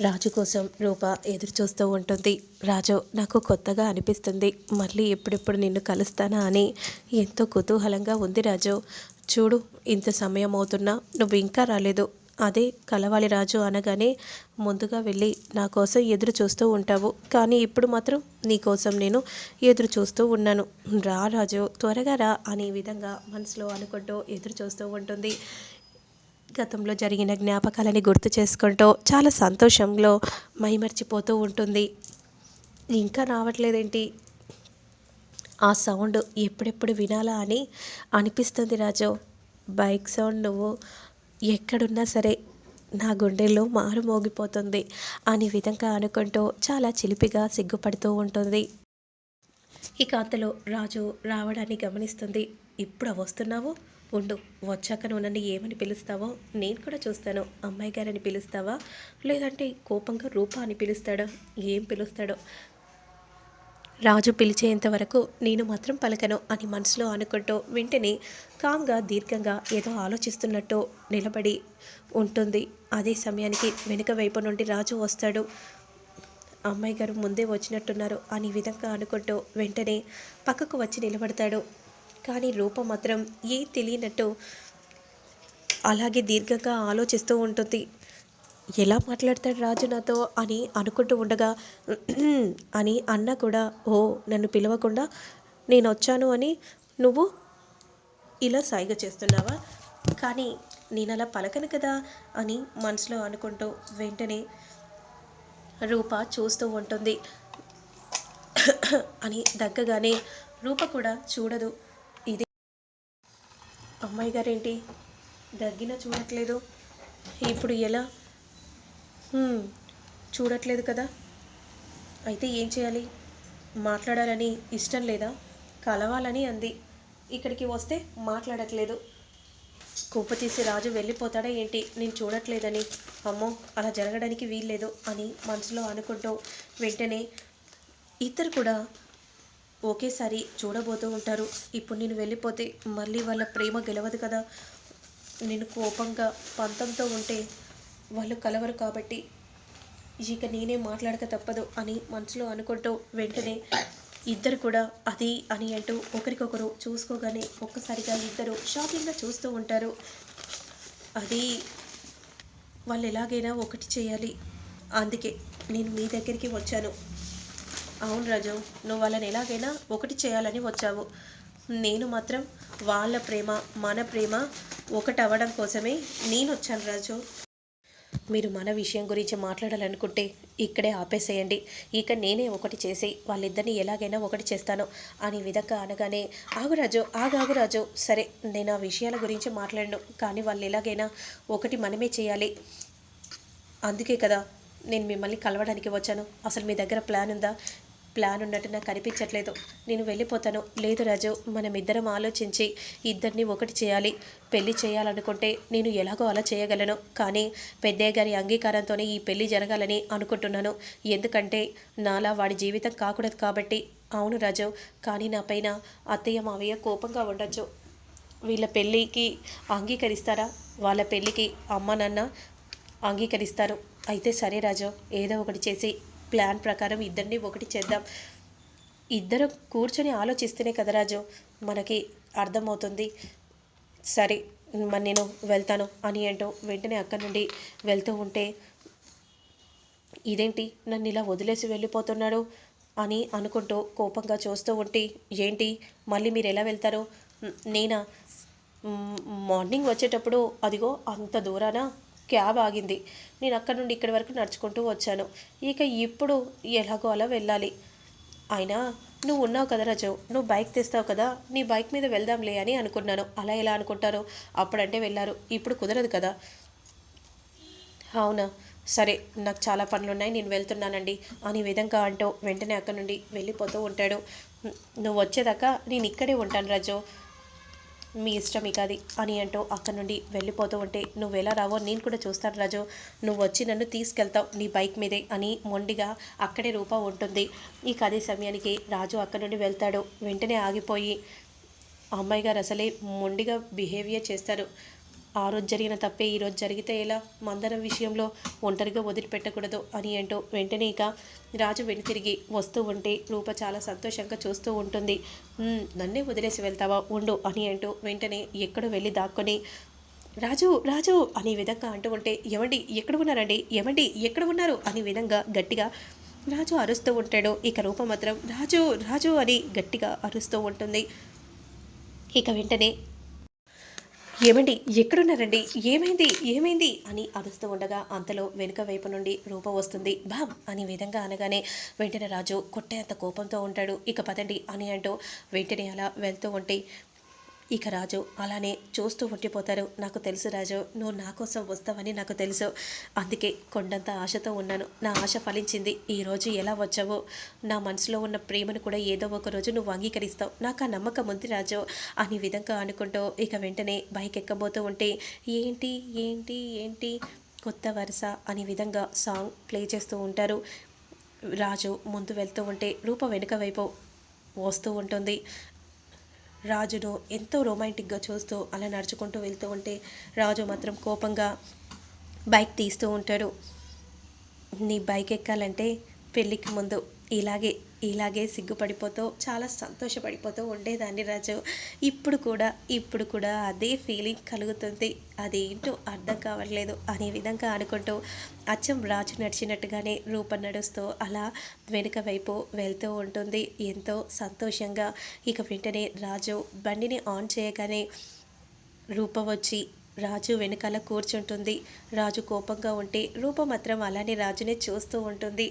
రాజు కోసం రూప ఎదురు చూస్తూ ఉంటుంది. రాజు నాకు కొత్తగా అనిపిస్తుంది. మళ్ళీ ఎప్పుడెప్పుడు నిన్ను కలుస్తానా అని ఎంతో కుతూహలంగా ఉంది రాజు. చూడు ఇంత సమయం అవుతున్నా నువ్వు ఇంకా రాలేదు. అదే కలవాలి రాజు అనగానే ముందుగా వెళ్ళి నా కోసం ఎదురు చూస్తూ ఉంటావు. కానీ ఇప్పుడు మాత్రం నీ కోసం నేను ఎదురు చూస్తూ ఉన్నాను. రా రాజు త్వరగా రా అనే విధంగా మనసులో అనుకుంటూ ఎదురు చూస్తూ ఉంటుంది. గతంలో జరిగిన జ్ఞాపకాలని గుర్తు చేసుకుంటూ చాలా సంతోషంలో మైమర్చిపోతూ ఉంటుంది. ఇంకా రావట్లేదేంటి? ఆ సౌండ్ ఎప్పుడెప్పుడు వినాలా అని అనిపిస్తుంది రాజు. బైక్ సౌండ్ నువ్వు ఎక్కడున్నా సరే నా గుండెల్లో మారు మోగిపోతుంది అనే విధంగా అనుకుంటూ చాలా చిలిపిగా సిగ్గుపడుతూ ఉంటుంది. ఇక అంతలో రాజు రావడాన్ని గమనిస్తుంది. ఇప్పుడు వస్తున్నావు? ఉండు వచ్చాక నువ్వు నన్ను ఏమని పిలుస్తావో నేను కూడా చూస్తాను. అమ్మాయి గారని పిలుస్తావా? లేదంటే కోపంగా రూప అని పిలుస్తాడా? ఏం పిలుస్తాడో? రాజు పిలిచేంత వరకు నేను మాత్రం పలకను అని మనసులో అనుకుంటూ వెంటనే కామ్గా దీర్ఘంగా ఏదో ఆలోచిస్తున్నట్టు నిలబడి ఉంటుంది. అదే సమయానికి వెనుక వైపు నుండి రాజు వస్తాడు. అమ్మాయి గారు ముందే వచ్చినట్టున్నారు అని విధంగా అనుకుంటూ వెంటనే పక్కకు వచ్చి నిలబడతాడు. కానీ రూప మాత్రం ఏ తెలియనట్టు అలాగే దీర్ఘంగా ఆలోచిస్తూ ఉంటుంది. ఎలా మాట్లాడతాడు రాజు నాతో? అని అనుకుంటూ ఉండగా అని అన్న కూడా ఓ నన్ను పిలవకుండా నేను వచ్చాను అని నువ్వు ఇలా సాయిగా చేస్తున్నావా? కానీ నేను అలా పలకను కదా? అని మనసులో అనుకుంటూ వెంటనే రూప చూస్తూ ఉంటుంది. అని దగ్గగానే రూప కూడా చూడదు. అమ్మాయి గారేంటి? దగ్గిన చూడట్లేదు. ఇప్పుడు ఎలా? చూడట్లేదు కదా. అయితే ఏం చేయాలి? మాట్లాడాలని ఇష్టం లేదా? కలవాలని అంది. ఇక్కడికి వస్తే మాట్లాడట్లేదు. కోప తీసి రాజు వెళ్ళిపోతాడా ఏంటి? నేను చూడట్లేదని. అమ్మో అలా జరగడానికి వీల్లేదు అని మనసులో అనుకుంటూ వెంటనే ఇద్దరు కూడా ఒకేసారి చూడబోతూ ఉంటారు. ఇప్పుడు నేను వెళ్ళిపోతే మళ్ళీ వాళ్ళ ప్రేమ గెలవదు కదా. నేను కోపంగా పంతంతో ఉంటే వాళ్ళు కలవరు కాబట్టి ఇక నేనే మాట్లాడక తప్పదు అని మనసులో అనుకుంటూ వెంటనే ఇద్దరు కూడా అది అని అంటూ ఒకరికొకరు చూసుకోగానే ఒక్కసారిగా ఇద్దరు షాకింగ్గా చూస్తూ ఉంటారు. అది వాళ్ళు ఎలాగైనా ఒకటి చేయాలి. అందుకే నేను మీ దగ్గరికి వచ్చాను. అవును రాజు నువ్వు వాళ్ళని ఎలాగైనా ఒకటి చేయాలని వచ్చావు. నేను మాత్రం వాళ్ళ ప్రేమ మన ప్రేమ ఒకటి అవ్వడం కోసమే నేను వచ్చాను రాజు. మీరు మన విషయం గురించి మాట్లాడాలనుకుంటే ఇక్కడే ఆపేసేయండి. ఇక నేనే ఒకటి చేసి వాళ్ళిద్దరిని ఎలాగైనా ఒకటి చేస్తాను అనే విధంగా అనగానే ఆగురాజు ఆగాగురాజు సరే నేను ఆ విషయాల గురించి మాట్లాడను. కానీ వాళ్ళు ఎలాగైనా ఒకటి మనమే చేయాలి. అందుకే కదా నేను మిమ్మల్ని కలవడానికి వచ్చాను. అసలు మీ దగ్గర ప్లాన్ ఉందా? ప్లాన్ ఉన్నట్టు నాకు కనిపించట్లేదు నేను వెళ్ళిపోతాను. లేదు రాజు మనం ఇద్దరం ఆలోచించి ఇద్దరిని ఒకటి చేయాలి. పెళ్ళి చేయాలనుకుంటే నేను ఎలాగో అలా చేయగలను. కానీ పెద్దయ్య గారి అంగీకారంతోనే ఈ పెళ్ళి జరగాలని అనుకుంటున్నాను. ఎందుకంటే నాలా వాడి జీవితం కాకూడదు కాబట్టి. అవును రాజు కానీ నా పైన అత్తయ్య మావయ్య కోపంగా ఉండొచ్చు. వీళ్ళ పెళ్ళికి అంగీకరిస్తారా? వాళ్ళ పెళ్ళికి అమ్మ నాన్న అంగీకరిస్తారు. అయితే సరే రాజు ఏదో ఒకటి చేసి ప్లాన్ ప్రకారం ఇద్దరిని ఒకటి చేద్దాం. ఇద్దరు కూర్చొని ఆలోచిస్తేనే కదా రాజు మనకి అర్థమవుతుంది. సరే మరి నేను వెళ్తాను అని అంటూ వెంటనే అక్కడి నుండి వెళ్తూ ఉంటే ఇదేంటి నన్ను ఇలా వదిలేసి వెళ్ళిపోతున్నాడు అని అనుకుంటూ కోపంగా చూస్తూ ఉంటే ఏంటి మళ్ళీ మీరు ఎలా వెళ్తారు? నేనా? మార్నింగ్ వచ్చేటప్పుడు అదిగో అంత దూరాన? క్యాబ్ ఆగింది. నేను అక్కడ నుండి ఇక్కడి వరకు నడుచుకుంటూ వచ్చాను. ఇక ఇప్పుడు ఎలాగో అలా వెళ్ళాలి. అయినా నువ్వు ఉన్నావు కదా రజు నువ్వు బైక్ తెస్తావు కదా నీ బైక్ మీద వెళ్దాంలే అని అనుకున్నాను. అలా ఎలా అనుకుంటారు? అప్పుడంటే వెళ్ళారు. ఇప్పుడు కుదరదు కదా. అవునా? సరే నాకు చాలా పనులు ఉన్నాయి నేను వెళ్తున్నానండి అని విధంగా అంటూ వెంటనే అక్కడి నుండి వెళ్ళిపోతూ ఉంటాడు. నువ్వు వచ్చేదాకా నేను ఇక్కడే ఉంటాను రాజు మీ ఇష్టం ఇక అది అని అంటూ అక్కడి నుండి వెళ్ళిపోతూ ఉంటే నువ్వు ఎలా రావో నేను కూడా చూస్తాను రాజు. నువ్వు వచ్చి నన్ను తీసుకెళ్తావు నీ బైక్ మీదే అని మొండిగా అక్కడే రూప ఉంటుంది. ఇక అదే సమయానికి రాజు అక్కడి నుండి వెళ్తాడు. వెంటనే ఆగిపోయి అమ్మాయి గారు అసలే మొండిగా బిహేవియర్ చేస్తారు. ఆ రోజు జరిగిన తప్పే. ఈ రోజు జరిగితే ఎలా? మందరం విషయంలో ఒంటరిగా వదిలిపెట్టకూడదు అని అంటూ వెంటనే ఇక రాజు వెను తిరిగి వస్తూ ఉంటే రూప చాలా సంతోషంగా చూస్తూ ఉంటుంది. నన్నే వదిలేసి వెళ్తావా? ఉండు అని అంటూ వెంటనే ఎక్కడో వెళ్ళి దాక్కొని రాజు రాజు అనే విధంగా అంటూ ఉంటే ఎవండి ఎక్కడ ఉన్నారండి? ఎవండి ఎక్కడ ఉన్నారు? అనే విధంగా గట్టిగా రాజు అరుస్తూ ఉంటాడు. ఇక రూప మాత్రం రాజు రాజు అని గట్టిగా అరుస్తూ ఉంటుంది. ఇక వెంటనే ఏమండి? ఎక్కడున్నారండి? ఏమైంది? ఏమైంది? అని అరుస్తూ ఉండగా అంతలో వెనుక వైపు నుండి రూపం వస్తుంది. బామ్! అనే విధంగా అనగానే వెంటనే రాజు కొట్టేంత కోపంతో ఉంటాడు. ఇక పదండి అని అంటూ వెంటనే అలా వెళ్తూ ఉంటే ఇక రాజు అలానే చూస్తూ ఉండిపోతారు. నాకు తెలుసు రాజు నువ్వు నా కోసం వస్తావని నాకు తెలుసు. అందుకే కొండంత ఆశతో ఉన్నాను. నా ఆశ ఫలించింది. ఈరోజు ఎలా వచ్చావో? నా మనసులో ఉన్న ప్రేమను కూడా ఏదో ఒక రోజు నువ్వు అంగీకరిస్తావు. నాకు ఆ నమ్మకం ఉంది రాజు అనే విధంగా అనుకుంటూ ఇక వెంటనే బైక్ ఎక్కబోతూ ఉంటే ఏంటి ఏంటి ఏంటి కొత్త వరుస అనే విధంగా సాంగ్ ప్లే చేస్తూ ఉంటారు. రాజు ముందు వెళ్తూ ఉంటే రూప వెనుక వైపు వస్తూ ఉంటుంది. రాజును ఎంతో రొమాంటిక్గా చూస్తూ అలా నడుచుకుంటూ వెళ్తూ ఉంటే రాజు మాత్రం కోపంగా బైక్ తీస్తూ ఉంటాడు. నీ బైక్ ఎక్కాలంటే పెళ్ళికి ముందు ఇలాగే ఇలాగే సిగ్గుపడిపోతూ చాలా సంతోషపడిపోతూ ఉండేదాన్ని రాజు. ఇప్పుడు కూడా ఇప్పుడు కూడా అదే ఫీలింగ్ కలుగుతుంది. అదేంటో అర్థం కావట్లేదు అనే విధంగా అనుకుంటూ అచ్చం రాజు నడిచినట్టుగానే రూపం నడుస్తూ అలా వెనుక వైపు వెళ్తూ ఉంటుంది. ఎంతో సంతోషంగా ఇక వెంటనే రాజు బండిని ఆన్ చేయగానే రూపం వచ్చి రాజు వెనకాల కూర్చుంటుంది. రాజు కోపంగా ఉంటే రూప మాత్రం అలానే రాజునే చూస్తూ ఉంటుంది.